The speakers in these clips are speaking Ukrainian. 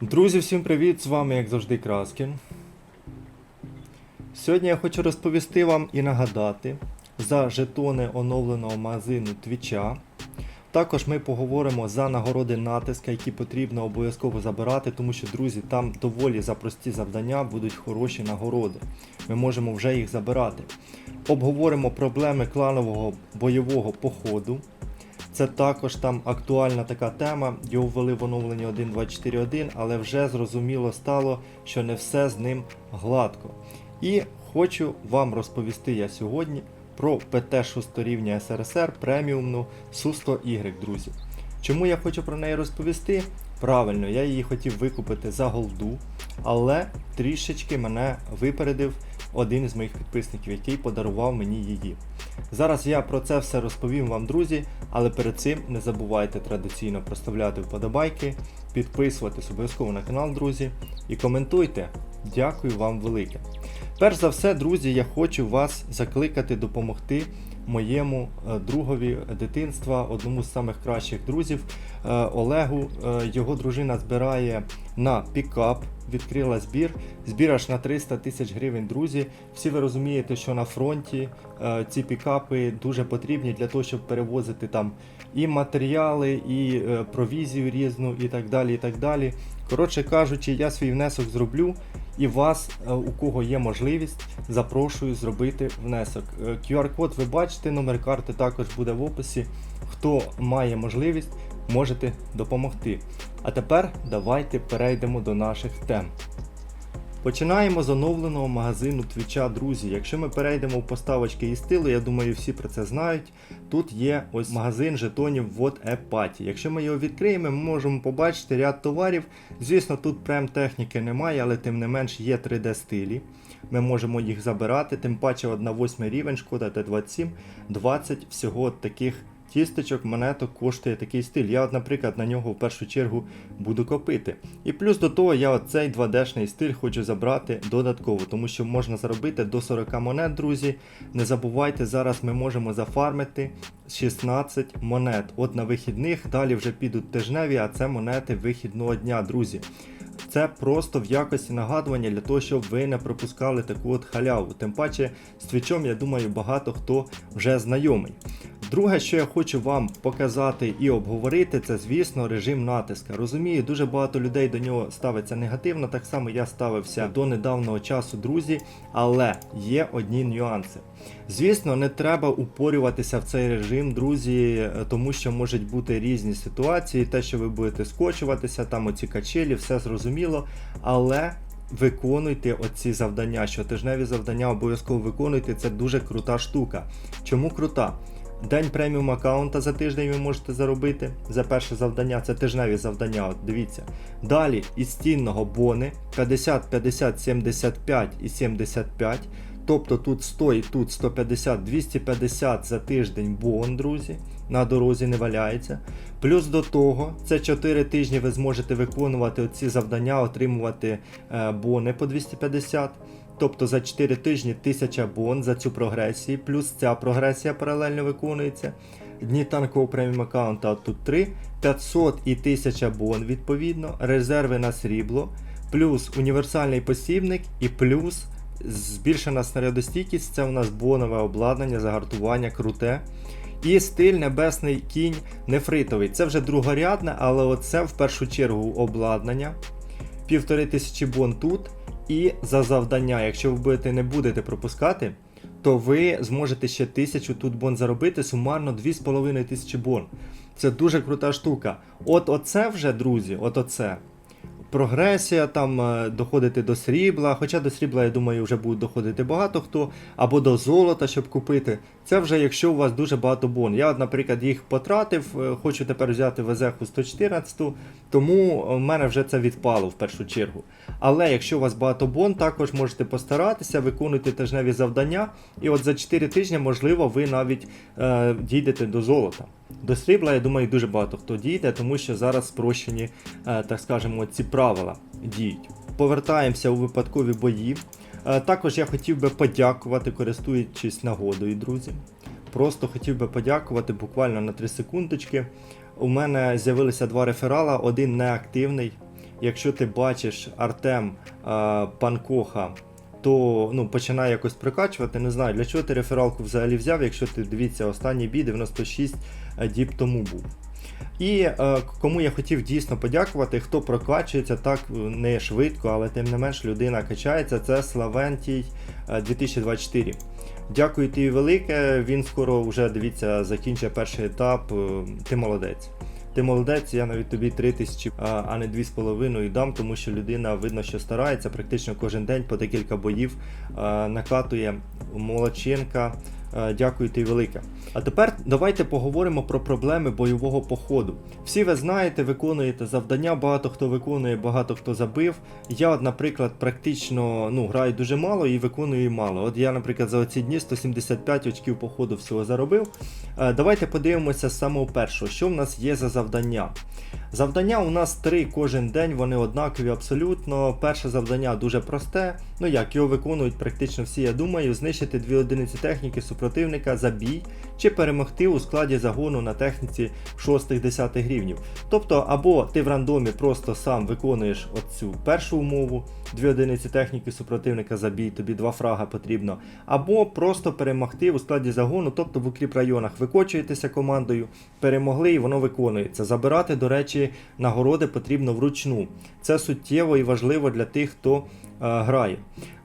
Друзі, всім привіт! З вами, як завжди, Краскін. Сьогодні я хочу розповісти вам і нагадати за жетони оновленого магазину Твіча. Також ми поговоримо за нагороди натиска, які потрібно обов'язково забирати, тому що, друзі, там доволі за прості завдання будуть хороші нагороди. Ми можемо вже їх забирати. Обговоримо проблеми кланового бойового походу. Це також там актуальна така тема. Його ввели в оновленні 1.24.1, але вже зрозуміло стало, що не все з ним гладко. І хочу вам розповісти я сьогодні про ПТ 6 рівня СРСР преміумну Су-100Y, друзі. Чому я хочу про неї розповісти? Правильно, я її хотів викупити за голду, але трішечки мене випередив один із моїх підписників, який подарував мені її. Зараз я про це все розповім вам, друзі, але перед цим не забувайте традиційно проставляти вподобайки, підписуватись обов'язково на канал, друзі, і коментуйте. Дякую вам велике. Перш за все, друзі, я хочу вас закликати допомогти моєму е, другові дитинства, одному з самих кращих друзів е, Олегу. Е, Його дружина збирає на пікап, відкрила збір. Збір аж на 300 тисяч гривень, друзі. Всі ви розумієте, що на фронті ці пікапи дуже потрібні для того, щоб перевозити там і матеріали, і провізію різну, і так далі. і так далі. Коротше кажучи, я свій внесок зроблю. І вас, е, у кого є можливість, запрошую зробити внесок. Е, QR-код ви бачите, номер карти також буде в описі. Хто має можливість, можете допомогти. А тепер давайте перейдемо до наших тем. Починаємо з оновленого магазину Твіча, друзі. Якщо ми перейдемо в поставочки і стили, я думаю, всі про це знають. Тут є ось магазин жетонів App Party. Якщо ми його відкриємо, ми можемо побачити ряд товарів. Звісно, тут прем техніки немає, але тим не менш є 3D стилі. Ми можемо їх забирати, тим паче 1.8 рівень, шкода Т27, 20 всього таких тістечок, монеток коштує такий стиль. Я, от, наприклад, на нього в першу чергу буду копити. І плюс до того я оцей 2D-шний стиль хочу забрати додатково, тому що можна заробити до 40 монет, друзі. Не забувайте, зараз ми можемо зафармити 16 монет. От на вихідних, далі вже підуть тижневі, а це монети вихідного дня, друзі. Це просто в якості нагадування для того, щоб ви не пропускали таку от халяву. Тим паче з твічом, я думаю, багато хто вже знайомий. Друге, що я хочу вам показати і обговорити, це, звісно, режим натиска. Розумію, дуже багато людей до нього ставиться негативно, так само я ставився до недавнього часу, друзі, але є одні нюанси. Звісно, не треба упорюватися в цей режим, друзі, тому що можуть бути різні ситуації, те, що ви будете скочуватися, там оці качелі, все зрозуміло, але. Виконуйте оці завдання, щотижневі завдання обов'язково виконуйте. Це дуже крута штука. Чому крута? День преміум аккаунта за тиждень ви можете заробити. За перше завдання це тижневі завдання. От дивіться. Далі із стінного бони 50, 50, 75 і 75. Тобто тут 100 і тут 150, 250 за тиждень бон, друзі. На дорозі не валяється. Плюс до того, це 4 тижні ви зможете виконувати оці завдання, отримувати е, бони по 250. Тобто за 4 тижні 1000 бон за цю прогресію, плюс ця прогресія паралельно виконується. Дні танкового преміум аккаунта тут 3, 500 і 1000 бон відповідно, резерви на срібло, плюс універсальний посібник і плюс збільшена снарядостійкість, це у нас бонове обладнання, загартування, круте. І стиль небесний кінь нефритовий. Це вже другорядне, але оце в першу чергу обладнання. Півтори тисячі бон тут. І за завдання, якщо ви будете не будете пропускати, то ви зможете ще тисячу тут бон заробити, сумарно 2,5 тисячі бон. Це дуже крута штука. От оце вже, друзі, от оце. Прогресія, там е, доходити до срібла, хоча до срібла, я думаю, вже будуть доходити багато хто, або до золота, щоб купити. Це вже якщо у вас дуже багато бон. Я, наприклад, їх потратив, е, хочу тепер взяти везеху 114, тому в мене вже це відпало в першу чергу. Але якщо у вас багато бон, також можете постаратися, виконуйте тижневі завдання, і от за 4 тижні, можливо, ви навіть е, дійдете до золота. До срібла, я думаю, дуже багато хто дійде, тому що зараз спрощені, е, так скажемо, ці правила діють. Повертаємося у випадкові бої. Е, Також я хотів би подякувати, користуючись нагодою, друзі. Просто хотів би подякувати буквально на 3 секундочки. У мене з'явилися два реферала, один неактивний. якщо ти бачиш Артем е, Панкоха, то ну, починає якось прокачувати. Не знаю, для чого ти рефералку взагалі взяв, якщо ти дивіться, останній бій 96 діб тому був. І е, кому я хотів дійсно подякувати, хто прокачується так е, не швидко, але тим не менш людина качається, це Славентій е, 2024. Дякую тобі велике. Він скоро вже дивіться, закінчує перший етап. е, Ти молодець. Ти молодець, я навіть тобі 3 тисячі, а не 2,5 дам, тому що людина видно, що старається практично кожен день по декілька боїв накатує молодчинка. Е, Дякую тобі велике. А тепер давайте поговоримо про проблеми бойового походу. Всі ви знаєте, виконуєте завдання, багато хто виконує, багато хто забив. Я, наприклад, практично ну, граю дуже мало і виконую мало. От я, наприклад, за оці дні 175 очків походу всього заробив. Е, Давайте подивимося з самого першого, що в нас є за завдання. Завдання у нас три кожен день, вони однакові абсолютно. Перше завдання дуже просте. Ну як його виконують практично всі, я думаю, знищити дві одиниці техніки супротивника за бій чи перемогти у складі загону на техніці 6-10 рівнів. Тобто, або ти в рандомі просто сам виконуєш оцю першу умову, дві одиниці техніки супротивника за бій, тобі два фрага потрібно, або просто перемогти у складі загону, тобто в укріп районах викочуєтеся командою, перемогли і воно виконується. Забирати, до речі, нагороди потрібно вручну. Це суттєво і важливо для тих, хто е, грає.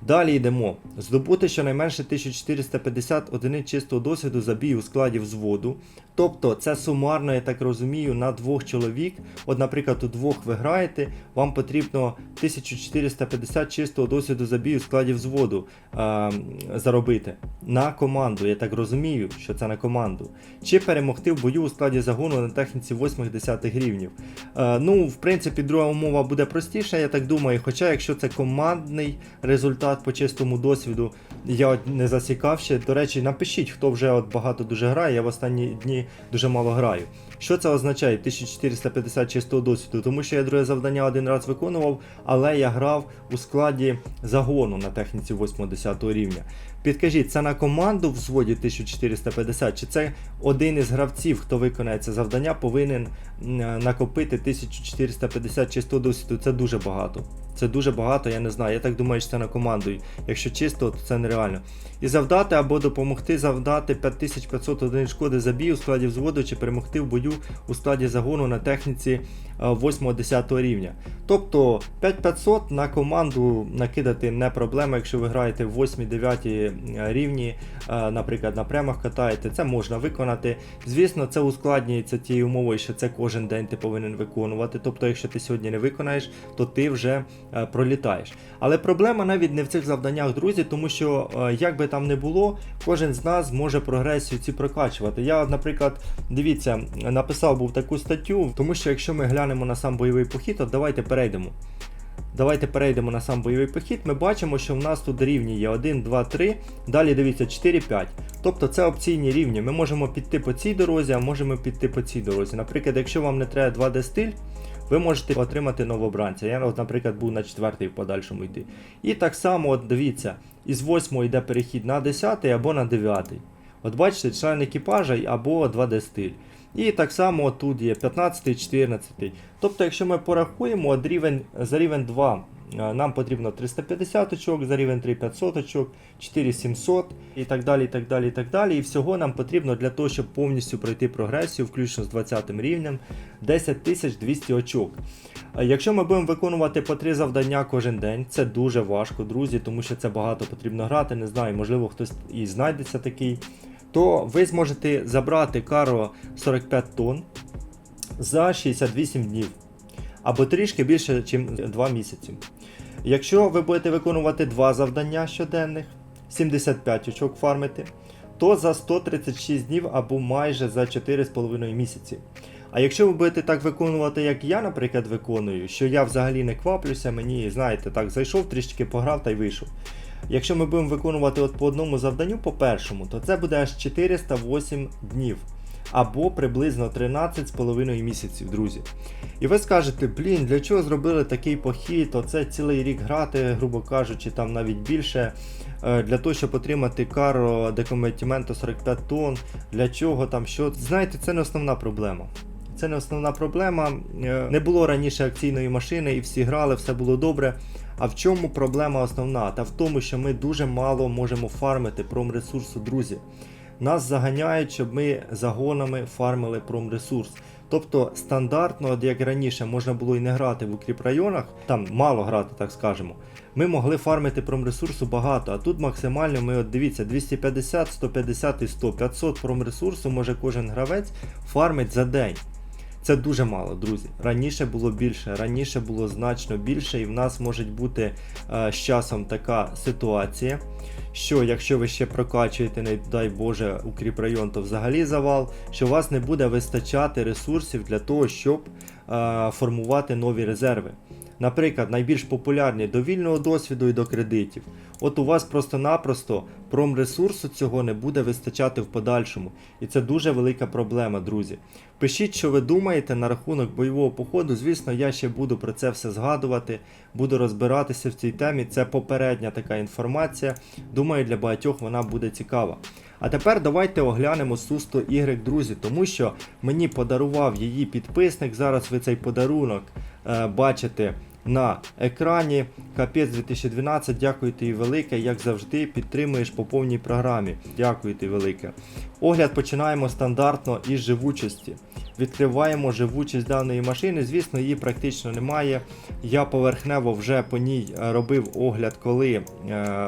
Далі йдемо. Здобути щонайменше 1450 одиниць чистого досвіду за бій у складі взводу. Тобто це сумарно, я так розумію, на двох чоловік. От, наприклад, у двох ви граєте, вам потрібно 1450 чистого досвіду за бій у складі взводу е, заробити на команду. Я так розумію, що це на команду. Чи перемогти в бою у складі загону на техніці 8-10 рівнів. Е, ну, в принципі, друга умова буде простіша, я так думаю. Хоча, якщо це командний результат по чистому досвіду, я не засікав ще. До речі, напишіть, хто вже от багато дуже грає, я в останні дні дуже мало граю. Що це означає? 1450 чистого досвіду, тому що я друге завдання один раз виконував, але я грав у складі загону на техніці 8-10 рівня. Підкажіть, це на команду в взводі 1450, чи це один із гравців, хто виконає це завдання, повинен накопити 1450 чистого досвіду? Це дуже багато. Це дуже багато, я не знаю. Я так думаю, що це на команду. Якщо чисто, то це нереально. І завдати або допомогти завдати 5500 шкоди за бій у складі взводу чи перемогти в бою у складі загону на техніці 8-10 рівня. Тобто 5500 на команду накидати не проблема, якщо ви граєте в 8-9 рівні, е, наприклад, на прямах катаєте, це можна виконати. Звісно, це ускладнюється тією умовою, що це кожен день ти повинен виконувати. Тобто, якщо ти сьогодні не виконаєш, то ти вже е, пролітаєш. Але проблема навіть не в цих завданнях, друзі, тому що е, як би там не було, кожен з нас може прогресію ці прокачувати. Я, наприклад, дивіться, написав був таку статтю, тому що якщо ми глянемо на сам бойовий похід, то давайте перейдемо. Давайте перейдемо на сам бойовий похід. Ми бачимо, що в нас тут рівні є 1, 2, 3. Далі дивіться 4, 5. Тобто це опційні рівні. Ми можемо піти по цій дорозі, а можемо піти по цій дорозі. Наприклад, якщо вам не треба 2D стиль, ви можете отримати новобранця. Я, от, наприклад, був на 4 в подальшому йти. І так само, от дивіться, із 8 йде перехід на 10 або на 9. От бачите, член екіпажа або 2D стиль. І так само тут є 15, 14. Тобто, якщо ми порахуємо, рівень, за рівень 2 е, нам потрібно 350 очок, за рівень 3 500 очок, 4700 і так далі. І так далі, і так далі. І всього нам потрібно для того, щоб повністю пройти прогресію, включно з 20 рівнем, 10 200 очок. Е, Якщо ми будемо виконувати по 3 завдання кожен день, це дуже важко, друзі, тому що це багато потрібно грати. Не знаю, можливо, хтось і знайдеться такий. То ви зможете забрати каро 45 тонн за 68 днів або трішки більше, ніж 2 місяці. Якщо ви будете виконувати 2 завдання щоденних, 75 очок фармити, то за 136 днів або майже за 4,5 місяці. А якщо ви будете так виконувати, як я, наприклад, виконую, що я взагалі не кваплюся, мені, знаєте, так, зайшов, трішки пограв та й вийшов. Якщо ми будемо виконувати от по одному завданню, по першому, то це буде аж 408 днів. Або приблизно 13,5 місяців, друзі. І ви скажете, блін, для чого зробили такий похід? Оце цілий рік грати, грубо кажучи, там навіть більше. е, Для того, щоб отримати каро декоментіменту 45 тонн, для чого там що. Знаєте, це не основна проблема. Це не основна проблема. Е, Не було раніше акційної машини і всі грали, все було добре. А в чому проблема основна? Та в тому, що ми дуже мало можемо фармити промресурсу, друзі. Нас заганяють, щоб ми загонами фармили промресурс. Тобто стандартно, от як раніше, можна було і не грати в укріпрайонах, там мало грати, так скажемо. Ми могли фармити промресурсу багато, а тут максимально ми, от дивіться, 250, 150 і 100, 500 промресурсу може кожен гравець фармить за день. Це дуже мало, друзі. Раніше було більше, раніше було значно більше, і в нас може бути е, з часом така ситуація, що якщо ви ще прокачуєте, не дай Боже, укріпрайон, то взагалі завал, що у вас не буде вистачати ресурсів для того, щоб е, формувати нові резерви. Наприклад, найбільш популярні до вільного досвіду і до кредитів. От у вас просто-напросто промресурсу цього не буде вистачати в подальшому. І це дуже велика проблема, друзі. Пишіть, що ви думаєте на рахунок бойового походу. Звісно, я ще буду про це все згадувати, буду розбиратися в цій темі. Це попередня така інформація. Думаю, для багатьох вона буде цікава. А тепер давайте оглянемо Сусто Y, друзі, тому що мені подарував її підписник. Зараз ви цей подарунок е, бачите на екрані. Капець 2012, дякую тобі велике, як завжди, підтримуєш по повній програмі. Дякую тобі велике. Огляд починаємо стандартно із живучості. Відкриваємо живучість даної машини. Звісно, її практично немає. Я поверхнево вже по ній е, робив огляд, коли е,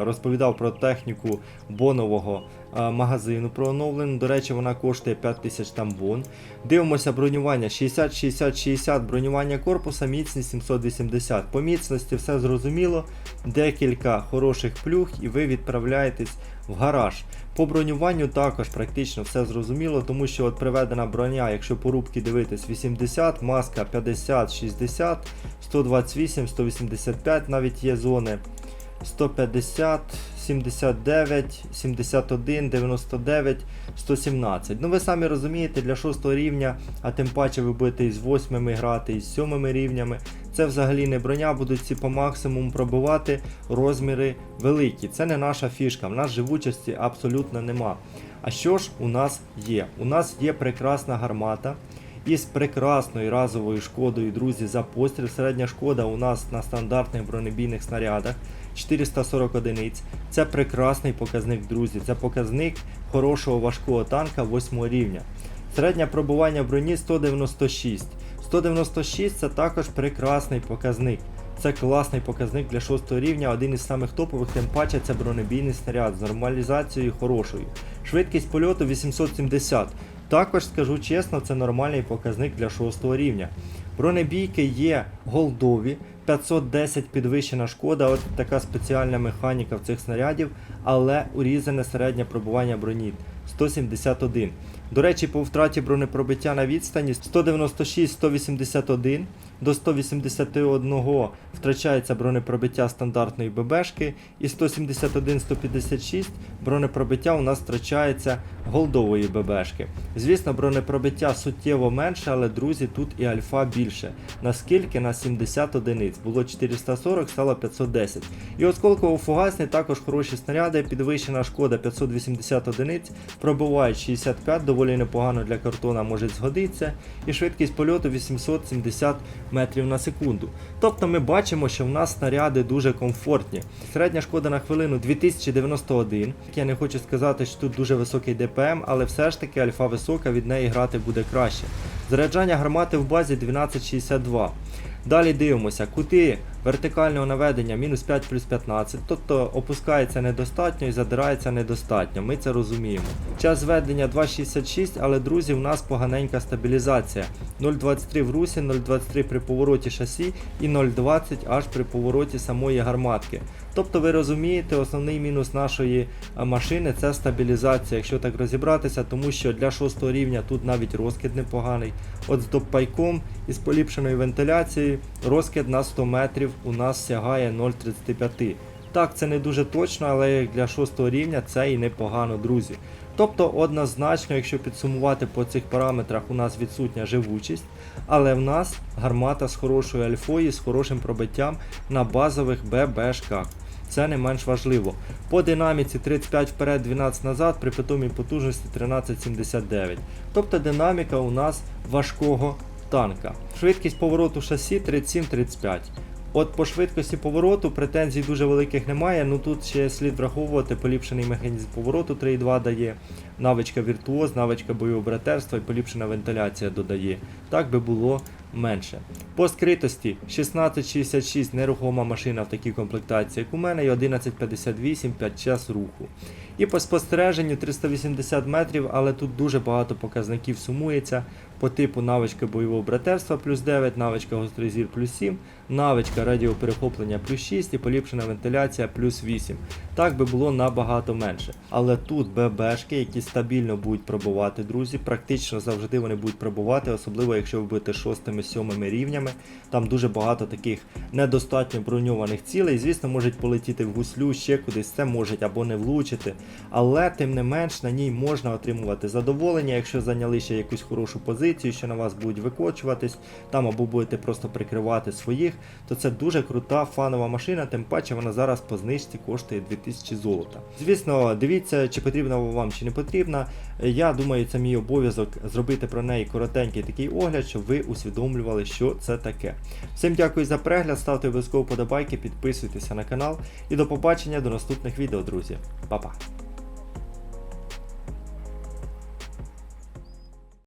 розповідав про техніку бонового магазину про оновлену. До речі, вона коштує 5000 там вон. Дивимося бронювання 60-60-60, бронювання корпуса, міцність 780. По міцності все зрозуміло. Декілька хороших плюх, і ви відправляєтесь в гараж. По бронюванню також практично все зрозуміло, тому що от приведена броня, якщо по рубки дивитись 80, маска 50, 60, 128, 185 навіть є зони. 150, 79, 71, 99, 117. Ну ви самі розумієте, для 6 рівня, а тим паче ви будете із 8 грати, із 7 рівнями. Це взагалі не броня, будуть ці по максимуму пробивати розміри великі. Це не наша фішка, в нас живучості абсолютно нема. А що ж у нас є? У нас є прекрасна гармата. Із прекрасною разовою шкодою, друзі, за постріл. Середня шкода у нас на стандартних бронебійних снарядах 440 одиниць. Це прекрасний показник, друзі. Це показник хорошого важкого танка 8 рівня. Середнє пробування броні 196. 196 це також прекрасний показник. Це класний показник для 6 рівня, один із самих топових, тим паче це бронебійний снаряд з нормалізацією хорошою. Швидкість польоту 870. Також скажу чесно, це нормальний показник для 6 рівня. Бронебійки є голдові, 510 підвищена шкода, от така спеціальна механіка в цих снарядів, але урізане середнє пробування броні 171. До речі, по втраті бронепробиття на відстані 196-181 до 181 втрачається бронепробиття стандартної ББшки і 171-156 бронепробиття у нас втрачається голдової ББшки. Звісно, бронепробиття суттєво менше, але друзі, тут і альфа більше. Наскільки на 70 одиниць було 440, стало 510. І осколково-фугасні також хороші снаряди, підвищена шкода 580 одиниць, пробивають 65, доволі непогано для картона може згодитися, і швидкість польоту 870 метрів на секунду. Тобто ми бачимо, що в нас снаряди дуже комфортні. Середня шкода на хвилину 2091. Я не хочу сказати, що тут дуже високий ДПМ, але все ж таки альфа висока, від неї грати буде краще. Заряджання гармати в базі 1262. Далі дивимося, кути вертикального наведення мінус 5 плюс 15, тобто опускається недостатньо і задирається недостатньо, ми це розуміємо. Час зведення 2.66, але друзі, у нас поганенька стабілізація. 0.23 в русі, 0.23 при повороті шасі і 0.20 аж при повороті самої гарматки. Тобто ви розумієте, основний мінус нашої машини це стабілізація, якщо так розібратися, тому що для 6 рівня тут навіть розкид непоганий. От з допайком і з поліпшеною вентиляцією розкид на 100 метрів у нас сягає 0,35. Так, це не дуже точно, але для 6 рівня це і непогано, друзі. Тобто, однозначно, якщо підсумувати по цих параметрах, у нас відсутня живучість, але в нас гармата з хорошою альфою, з хорошим пробиттям на базових ББшках. Це не менш важливо. По динаміці 35 вперед, 12 назад при питомій потужності 1379. Тобто динаміка у нас важкого танка. Швидкість повороту шасі 37-35. От по швидкості повороту претензій дуже великих немає. Ну тут ще слід враховувати поліпшений механізм повороту 3.2 дає, навичка віртуоз, навичка бойового братерства і поліпшена вентиляція додає. Так би було менше. По скритості 1666 нерухома машина в такій комплектації, як у мене, і 1158 5 час руху. І по спостереженню 380 метрів, але тут дуже багато показників сумується. По типу навичка бойового братерства плюс 9, навичка гострий зір плюс 7, навичка радіоперехоплення плюс 6 і поліпшена вентиляція плюс 8. Так би було набагато менше. Але тут ББшки, які стабільно будуть пробувати, друзі, практично завжди вони будуть пробувати, особливо якщо ви будете шостими, сьомими рівнями. Там дуже багато таких недостатньо броньованих цілей. Звісно, можуть полетіти в гуслю, ще кудись це можуть або не влучити. Але тим не менш на ній можна отримувати задоволення, якщо зайняли ще якусь хорошу позицію, що на вас будуть викочуватись, там або будете просто прикривати своїх, то це дуже крута фанова машина, тим паче вона зараз по знижці коштує 2000 золота. Звісно, дивіться, чи потрібна вам, чи не потрібна. Я думаю, це мій обов'язок зробити про неї коротенький такий огляд, щоб ви усвідомлювали, що це таке. Всім дякую за перегляд, ставте обов'язково подобайки, підписуйтеся на канал і до побачення до наступних відео, друзі. Па-па!